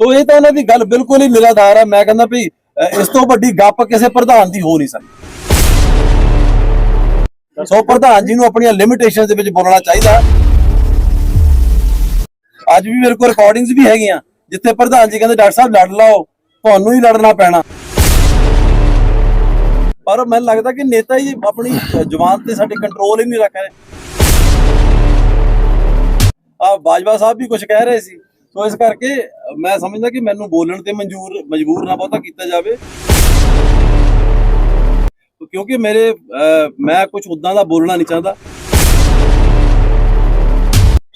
ਸੋ ਇਹ ਤਾਂ ਇਹਨਾਂ ਦੀ ਗੱਲ ਬਿਲਕੁਲ ਹੀ ਨਿਰਾਧਾਰ ਹੈ ਮੈਂ ਕਹਿੰਦਾ ਵੀ ਇਸ ਤੋਂ ਵੱਡੀ ਗੱਪ ਕਿਸੇ ਪ੍ਰਧਾਨ ਦੀ ਹੋ ਨਹੀਂ ਸਕਦੀ। ਸੋ ਪ੍ਰਧਾਨ ਜੀ ਨੂੰ ਆਪਣੀਆਂ ਲਿਮਿਟੇਸ਼ਨਸ ਦੇ ਵਿੱਚ ਬੋਲਣਾ ਚਾਹੀਦਾ। ਅੱਜ ਵੀ ਮੇਰੇ ਕੋਲ ਰਿਕਾਰਡਿੰਗਸ ਵੀ ਹੈਗੀਆਂ, ਜਿੱਥੇ ਪ੍ਰਧਾਨ ਜੀ ਕਹਿੰਦੇ, ਡਾਕਟਰ ਸਾਹਿਬ, ਲੜ ਲਾਓ। ਤੁਹਾਨੂੰ ਹੀ ਲੜਨਾ ਪੈਣਾ। ਪਰ ਮੈਨੂੰ ਲੱਗਦਾ ਕਿ ਨੇਤਾ ਹੀ ਆਪਣੀ ਜਵਾਨ ਤੇ ਸਾਡੇ ਕੰਟਰੋਲ ਹੀ ਨਹੀਂ ਰੱਖ ਰਹੇ। ਆ ਬਾਜਵਾ ਸਾਹਿਬ ਵੀ ਕੁਝ ਕਹਿ ਰਹੇ ਸੀ। ਸੋ ਇਸ ਕਰਕੇ ਮੈਂ ਸਮਝਦਾ ਕਿ ਮੈਨੂੰ ਬੋਲਣ ਤੇ ਮਨਜ਼ੂਰ ਮਜਬੂਰ ਨਾ ਬਹੁਤਾ ਕੀਤਾ ਜਾਵੇ। ਕਿਉਂਕਿ ਮੇਰੇ ਮੈਂ ਕੁਝ ਉਦਾਂ ਦਾ ਬੋਲਣਾ ਨਹੀਂ ਚਾਹੁੰਦਾ।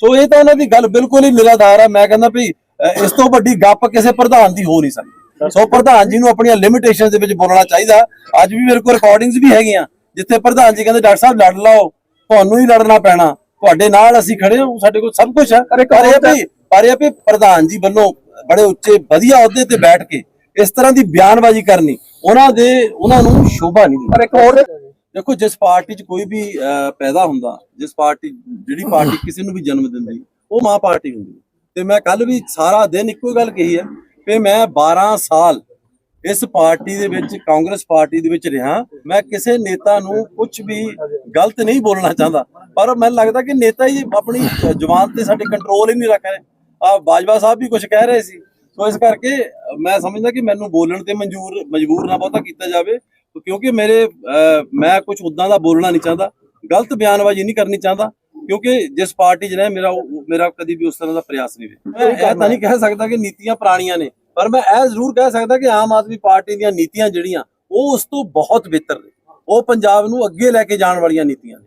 ਸੋ ਇਹ ਤਾਂ ਉਹਨਾਂ ਦੀ ਗੱਲ ਬਿਲਕੁਲ ਹੀ ਨਿਰਾਧਾਰ ਹੈ ਮੈਂ ਕਹਿੰਦਾ ਵੀ ਇਸ ਤੋਂ ਵੱਡੀ ਗੱਪ ਕਿਸੇ ਪ੍ਰਧਾਨ ਦੀ ਹੋ ਨਹੀਂ ਸਕਦੀ। ਸੋ ਪ੍ਰਧਾਨ ਜੀ ਨੂੰ ਆਪਣੀਆਂ ਲਿਮਿਟੇਸ਼ਨਸ ਦੇ ਵਿੱਚ ਬੋਲਣਾ ਚਾਹੀਦਾ। ਅੱਜ ਵੀ ਮੇਰੇ ਕੋਲ ਰਿਕਾਰਡਿੰਗਸ ਵੀ ਹੈਗੀਆਂ ਜਿੱਥੇ ਪ੍ਰਧਾਨ ਜੀ ਕਹਿੰਦੇ ਡਾਕਟਰ ਸਾਹਿਬ ਲੜ ਲਾਓ। ਤੁਹਾਨੂੰ ਹੀ ਲੜਨਾ ਪੈਣਾ। ਤੁਹਾਡੇ ਨਾਲ ਅਸੀਂ ਖੜੇ ਹਾਂ। ਸਾਡੇ ਕੋਲ ਸਭ ਕੁਝ ਹੈ ਪਰ ਇਹ ਪਰ ਇਹ ਵੀ ਪ੍ਰਧਾਨ ਜੀ ਵੱਲੋਂ ਬੜੇ ਉੱਚੇ ਵਧੀਆ ਅਹੁਦੇ ਤੇ ਬੈਠ ਕੇ ਇਸ ਤਰ੍ਹਾਂ ਦੀ ਬਿਆਨਬਾਜ਼ੀ ਕਰਨੀ ਉਹਨਾਂ ਦੇ ਉਹਨਾਂ ਨੂੰ ਸ਼ੋਭਾ ਨਹੀਂ ਪਰ ਇੱਕ ਹੋਰ ਦੇਖੋ ਜਿਸ ਪਾਰਟੀ 'ਚ ਕੋਈ ਵੀ ਪੈਦਾ ਹੁੰਦਾ ਜਿਸ ਪਾਰਟੀ ਜਿਹੜੀ ਪਾਰਟੀ ਕਿਸੇ ਨੂੰ ਵੀ ਜਨਮ ਦਿੰਦੀ ਉਹ ਮਾਂ ਪਾਰਟੀ ਹੁੰਦੀ। ਤੇ ਮੈਂ ਕੱਲ ਵੀ ਸਾਰਾ ਦਿਨ ਇੱਕੋ ਗੱਲ ਕਹੀ ਹੈ ਕਿ ਮੈਂ 12 ਸਾਲ ਇਸ ਪਾਰਟੀ ਦੇ ਵਿੱਚ ਕਾਂਗਰਸ ਪਾਰਟੀ ਦੇ ਵਿੱਚ ਰਿਹਾ। ਮੈਂ ਕਿਸੇ ਨੇਤਾ ਨੂੰ ਕੁਝ ਵੀ ਗਲਤ ਨਹੀਂ ਬੋਲਣਾ ਚਾਹੁੰਦਾ। ਪਰ ਮੈਨੂੰ ਲੱਗਦਾ ਕਿ ਨੇਤਾ ਹੀ ਆਪਣੀ ਜਵਾਨ ਤੇ ਸਾਡੇ ਕੰਟਰੋਲ ਹੀ ਨਹੀਂ ਰੱਖ ਰਹੇ। ਆ ਬਾਜਵਾ ਸਾਹਿਬ ਵੀ ਕੁਝ ਕਹਿ ਰਹੇ ਸੀ। ਸੋ ਇਸ ਕਰਕੇ ਮੈਂ ਸਮਝਦਾ ਕਿ ਮੈਨੂੰ ਬੋਲਣ ਤੇ ਮਨਜ਼ੂਰ ਮਜਬੂਰ ਨਾ ਬਹੁਤਾ ਕੀਤਾ ਜਾਵੇ। ਕਿਉਂਕਿ ਮੇਰੇ ਮੈਂ ਕੁਝ ਉਦਾਂ ਦਾ ਬੋਲਣਾ ਨਹੀਂ ਚਾਹੁੰਦਾ। ਗਲਤ ਬਿਆਨਬਾਜ਼ੀ ਨਹੀਂ ਕਰਨੀ ਚਾਹੁੰਦਾ। ਕਿਉਂਕਿ ਜਿਸ ਪਾਰਟੀ 'ਚ ਰਿਹਾ ਮੇਰਾ ਮੇਰਾ ਕਦੀ ਵੀ ਉਸ ਤਰ੍ਹਾਂ ਦਾ ਪ੍ਰਯਾਸ ਨਹੀਂ ਮੈਂ ਇਹ ਤਾਂ ਨਹੀਂ ਕਹਿ ਸਕਦਾ ਕਿ ਨੀਤੀਆਂ ਪੁਰਾਣੀਆਂ ਨੇ। ਪਰ ਮੈਂ ਇਹ ਜ਼ਰੂਰ ਕਹਿ ਸਕਦਾ ਕਿ ਆਮ ਆਦਮੀ ਪਾਰਟੀ ਦੀਆਂ ਨੀਤੀਆਂ ਜਿਹੜੀਆਂ ਉਹ ਉਸ ਤੋਂ ਬਹੁਤ ਬਿਹਤਰ ਨੇ। ਉਹ ਪੰਜਾਬ ਨੂੰ ਅੱਗੇ ਲੈ ਕੇ ਜਾਣ ਵਾਲੀਆਂ ਨੀਤੀਆਂ ਨੇ।